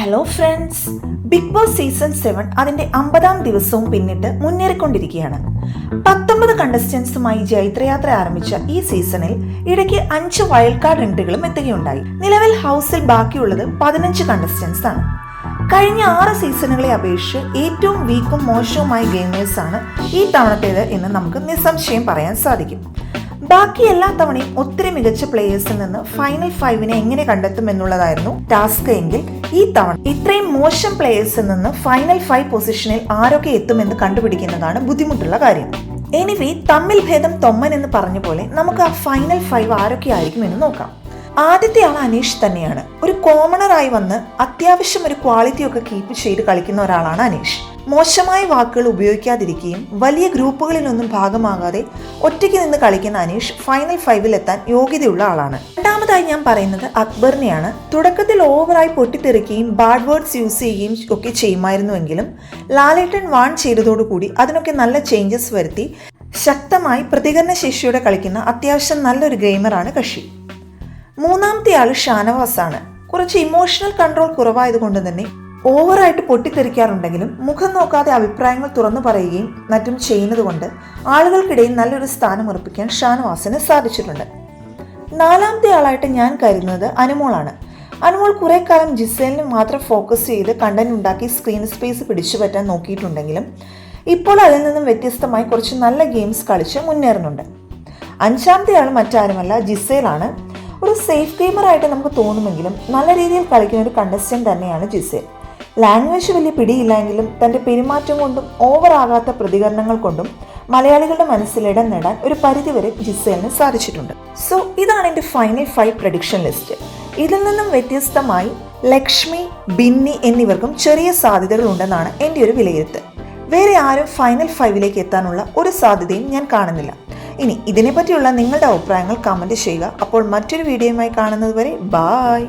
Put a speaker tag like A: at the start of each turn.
A: Hello friends Bigg Boss season seven അതിന്റെ അമ്പതാം ദിവസവും പിന്നിട്ട് മുന്നേറിക്കൊണ്ടിരിക്കുകയാണ്. പത്തൊമ്പത് കണ്ടസ്റ്റൻസുമായി ജൈത്രയാത്ര ആരംഭിച്ച ഈ സീസണിൽ ഇടയ്ക്ക് അഞ്ച് വൈൽഡ് കാർഡ് എൻട്രികളും എത്തുകയുണ്ടായി. നിലവിൽ ഹൗസിൽ ബാക്കിയുള്ളത് പതിനഞ്ച് കണ്ടസ്റ്റൻസ് ആണ് കഴിഞ്ഞ ആറ് സീസണുകളെ അപേക്ഷിച്ച് ഏറ്റവും വീക്കും മോശവുമായ ഗെയിമേഴ്സ് ആണ് ഈ തവണത്തേത് എന്ന് നമുക്ക് നിസ്സംശയം പറയാൻ സാധിക്കും. ബാക്കി എല്ലാ തവണയും ഒത്തിരി മികച്ച പ്ലേയേഴ്സിൽ നിന്ന് ഫൈനൽ ഫൈവിനെ എങ്ങനെ കണ്ടെത്തും എന്നുള്ളതായിരുന്നു ടാസ്ക് എങ്കിൽ ഈ തവണ ഇത്രയും മോശം പ്ലേയേഴ്സിൽ നിന്ന് ഫൈനൽ ഫൈവ് പൊസിഷനിൽ ആരൊക്കെ എത്തുമെന്ന് കണ്ടുപിടിക്കുന്നതാണ് ബുദ്ധിമുട്ടുള്ള കാര്യം. എനിവേ തമ്മിൽ ഭേദം തൊമ്മൻ എന്ന് പറഞ്ഞ പോലെ നമുക്ക് ആ ഫൈനൽ ഫൈവ് ആരൊക്കെ ആയിരിക്കും എന്ന് നോക്കാം. ആദ്യത്തെ ആൾ അനീഷ് തന്നെയാണ്. ഒരു കോമണറായി വന്ന് അത്യാവശ്യം ഒരു ക്വാളിറ്റി ഒക്കെ കീപ്പ് ചെയ്ത് കളിക്കുന്ന ഒരാളാണ് അനീഷ്. മോശമായ വാക്കുകൾ ഉപയോഗിക്കാതിരിക്കുകയും വലിയ ഗ്രൂപ്പുകളിലൊന്നും ഭാഗമാകാതെ ഒറ്റയ്ക്ക് നിന്ന് കളിക്കുന്ന അനീഷ് ഫൈനൽ ഫൈവിൽ എത്താൻ യോഗ്യതയുള്ള ആളാണ്. രണ്ടാമതായി ഞാൻ പറയുന്നത് അക്ബറിനെയാണ്. തുടക്കത്തിൽ ഓവറായി പൊട്ടിത്തെറിക്കുകയും ബാഡ് വേർഡ്സ് യൂസ് ചെയ്യുകയും ഒക്കെ ചെയ്യുമായിരുന്നുവെങ്കിലും ലാലേട്ടൻ വാൺ ചെയ്തതോടുകൂടി അതിനൊക്കെ നല്ല ചേഞ്ചസ് വരുത്തി ശക്തമായി പ്രതികരണ ശേഷിയോടെ കളിക്കുന്ന അത്യാവശ്യം നല്ലൊരു ഗെയിമറാണ് കഷി മൂന്നാമത്തെ ആൾ ഷാനവാസാണ്. കുറച്ച് ഇമോഷണൽ കൺട്രോൾ കുറവായതുകൊണ്ട് തന്നെ ഓവറായിട്ട് പൊട്ടിത്തെറിക്കാറുണ്ടെങ്കിലും മുഖം നോക്കാതെ അഭിപ്രായങ്ങൾ തുറന്നു പറയുകയും മറ്റും ചെയ്യുന്നതുകൊണ്ട് ആളുകൾക്കിടയിൽ നല്ലൊരു സ്ഥാനം ഉറപ്പിക്കാൻ ഷാനവാസിന് സാധിച്ചിട്ടുണ്ട്. നാലാമത്തെ ആളായിട്ട് ഞാൻ കരുതുന്നത് അനുമോളാണ്. അനുമോൾ കുറെ കാലം ജിസേലിന് മാത്രം ഫോക്കസ് ചെയ്ത് കണ്ടന്റ് ഉണ്ടാക്കി സ്ക്രീൻ സ്പേസ് പിടിച്ചു പറ്റാൻ നോക്കിയിട്ടുണ്ടെങ്കിലും ഇപ്പോൾ അതിൽ നിന്നും വ്യത്യസ്തമായി കുറച്ച് നല്ല ഗെയിംസ് കളിച്ച് മുന്നേറുന്നുണ്ട്. അഞ്ചാമത്തെ ആൾ മറ്റാരുമല്ല ജിസേലാണ്. ഒരു സേഫ് ഗെയിമറായിട്ട് നമുക്ക് തോന്നുമെങ്കിലും നല്ല രീതിയിൽ കളിക്കുന്ന ഒരു കണ്ടസ്റ്റന്റ് തന്നെയാണ് ജിസേൽ. ലാംഗ്വേജ് വലിയ പിടിയില്ലെങ്കിലും തന്റെ പെരുമാറ്റം കൊണ്ടും ഓവറാകാത്ത പ്രതികരണങ്ങൾ കൊണ്ടും മലയാളികളുടെ മനസ്സിൽ ഇടം നേടാൻ ഒരു പരിധിവരെ ജിസേലിന് സാധിച്ചിട്ടുണ്ട്. സോ ഇതാണ് എന്റെ ഫൈനൽ ഫൈവ് പ്രഡിക്ഷൻ ലിസ്റ്റ് ഇതിൽ നിന്നും വ്യത്യസ്തമായി ലക്ഷ്മി ബിന്നി എന്നിവർക്കും ചെറിയ സാധ്യതകളുണ്ടെന്നാണ് എന്റെ ഒരു വിലയിരുത്തൽ. വേറെ ആരും ഫൈനൽ ഫൈവിലേക്ക് എത്താനുള്ള ഒരു സാധ്യതയും ഞാൻ കാണുന്നില്ല. ഇനി ഇതിനെപ്പറ്റിയുള്ള നിങ്ങളുടെ അഭിപ്രായങ്ങൾ കമന്റ് ചെയ്യുക. അപ്പോൾ മറ്റൊരു വീഡിയോയുമായി കാണുന്നത് വരെ ബായ്